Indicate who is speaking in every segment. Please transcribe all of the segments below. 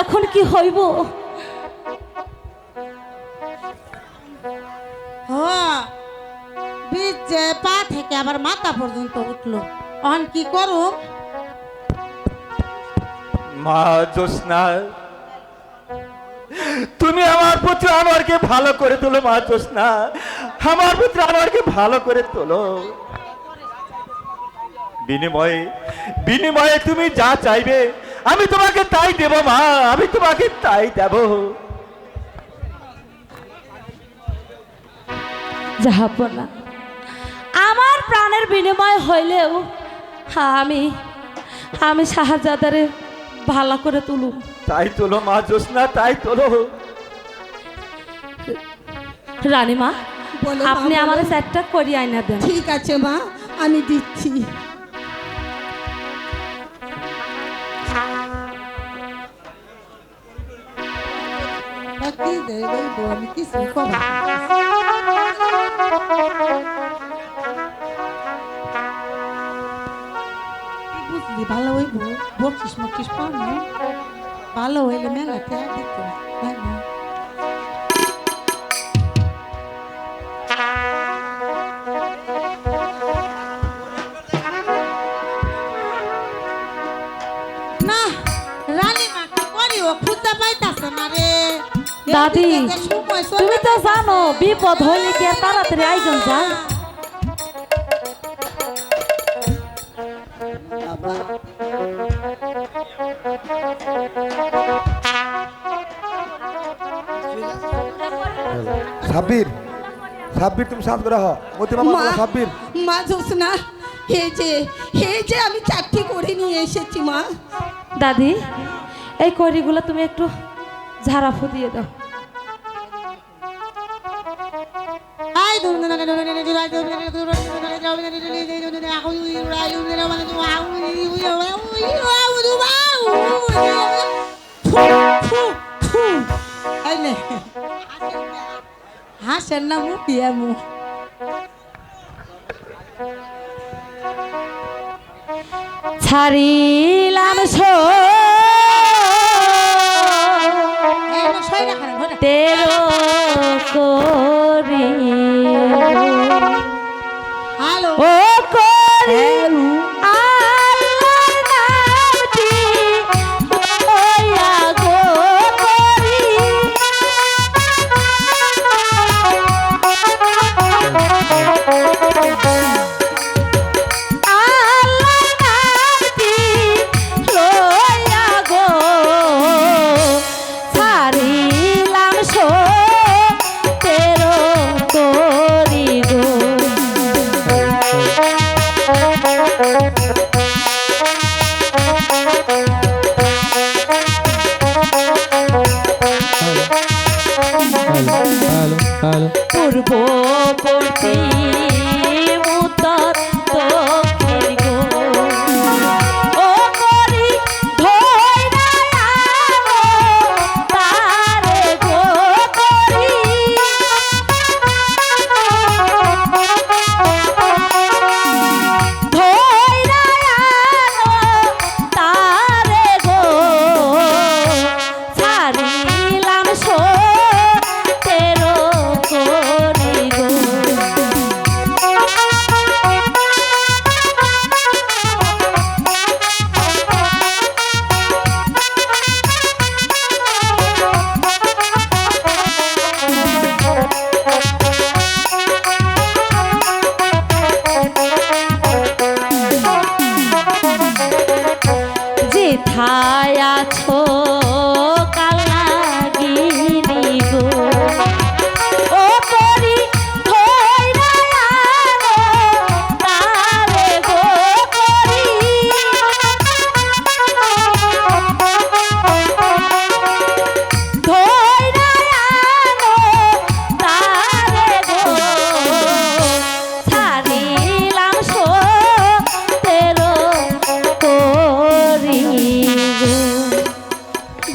Speaker 1: এখন কি হইব?
Speaker 2: হ্যাঁ পা থেকে আবার মাথা পর্যন্ত উঠল। অন কি করুম
Speaker 3: মা জোসনা তুমি আমার পুত্র আমারকে ভালো করে তোলো মা জোসনা আমার পুত্র আমারকে ভালো করে তোলো। বিনিময়ে বিনিময়ে তুমি যা চাইবে আমি তোমাকে তাই দেব মা আমি তোমাকে তাই দেব।
Speaker 1: যাহাব না আমার প্রাণের বিনিময় হইলেও আমি আমি শাহজাদারে ভালো করে তুলুম
Speaker 3: তাই তোলো মা জোসনা তাই তোলো।
Speaker 1: রানীমা
Speaker 2: মা,
Speaker 1: আপনি। আমার সেটটা করি আইনা দেন।
Speaker 2: ঠিক আছে মা আমি দিচ্ছি। দেবো আমি কিছু বুঝলি ভালো হইব বকছিস মকছিস পাবো ভালো হইলে মেলা খেয়ে দিত না, রানী মা কি করি ও খুঁজতে পাইতাছে না রে।
Speaker 1: দাদি তুমি তো জানো বিপদ হইলে কি আর তাড়াতাড়ি আইজন যা।
Speaker 4: সাব্বির সাব্বির তুমি করে হ মতি মামা সাব্বির।
Speaker 2: মা জোসনা হে যে হে যে আমি চারটি করে নিয়ে এসেছি মা।
Speaker 1: দাদি এই করিগুলো তুমি একটু ঝাড়া ফুদিয়ে দাও
Speaker 2: হাসেন না মু পিয়া মু
Speaker 1: ছাড়িলাম সো তেরো করি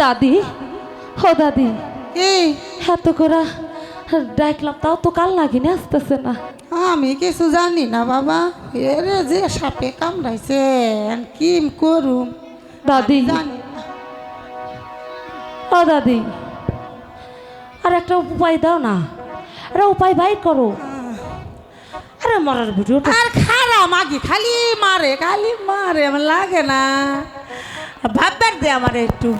Speaker 1: দাদি। ও দাদি।
Speaker 2: কি?
Speaker 1: এত করে ডাকলাম তাও তো কাল লাগিনি আসতেছে না।
Speaker 2: আমি কিছু জানি না বাবা। এরে যে সাপে কামড়াইছে কি করুম?
Speaker 1: দাদি। ও দাদি আর একটা উপায় দাও না। আরে উপায় বাই করো। আরে মরার ভিডিওটা
Speaker 2: আর খারা মাগি খালি মারে খালি মারে আমার লাগে না। ভাববার দে আমার একটু।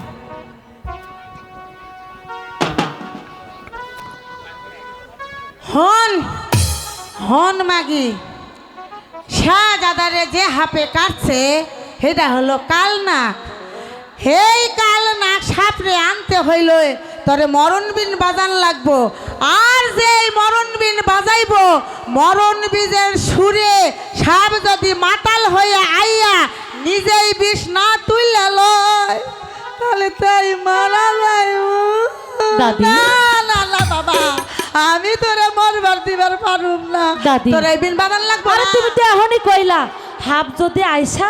Speaker 2: হন হন মাগি। শাহজাদারে যে হাপে কাটছে সেটা হলো কালনাক। হেই কালনাক সাপরে আনতে হইল তরে মরণ বিন বাজান লাগবো। আর যে এই মরণ বিন বাজাইব মরণ বীজের সুরে সাপ যদি মাতাল হয়ে আইয়া নিজেই বিষ না তুইলে লয় তাহলে তাই মারা যাইব।
Speaker 1: দাদি?
Speaker 2: আমি তোরে মরবার দিবার পারুম না।
Speaker 1: দাদি?
Speaker 2: তোর বিন বাজান লাগবো
Speaker 1: আরে তুমি তো এখনই কইলা হাফ যদি আইসা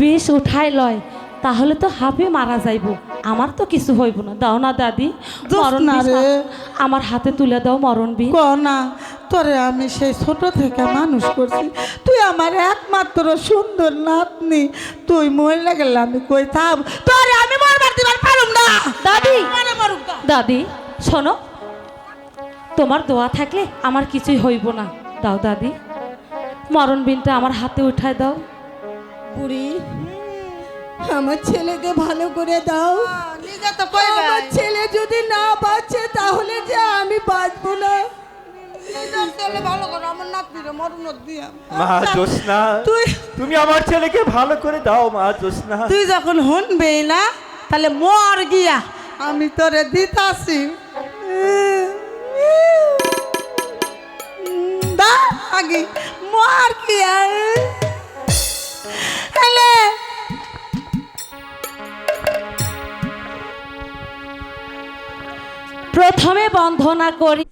Speaker 1: বিষ উঠাই লয় তাহলে তো হাফে মারা যাইব। আমার তো কিছু হইব না। দাও না দাদি মরণ। আমার হাতে তুলে দাও মরণ
Speaker 2: ক না তোরে আমি সেই ছোট থেকে মানুষ করছি। তুই আমার একমাত্র সুন্দর নাতনি। তুই মহিলা গেলে আমি কই থাম? তোরে আমি মরবার দিবার পারুম না।
Speaker 1: দাদি। দাদি শোনো তোমার দোয়া থাকলে আমার কিছুই হইব না। দাও দাদি মরণ বিনটা আমার হাতে উঠায় দাও।
Speaker 5: বুড়ি আমার ছেলেকে ভালো করে দাও।
Speaker 2: নিজে তো
Speaker 5: আমার ছেলে যদি না বাঁচে তাহলে যে আমি বাঁচবো না।
Speaker 2: নিজের ভালো করে আমার নাতনিরে মরণ দিয়া।
Speaker 3: মা জোসনা
Speaker 2: তুই-
Speaker 3: তুমি আমার ছেলেকে ভালো করে দাও মা জোসনা
Speaker 2: তুই যখন শুনবে না তাহলে মর গিয়া। আমি তোরে দিতাছি। দা মার কি গিয়া হলে
Speaker 1: প্রথমে বন্ধনা করি।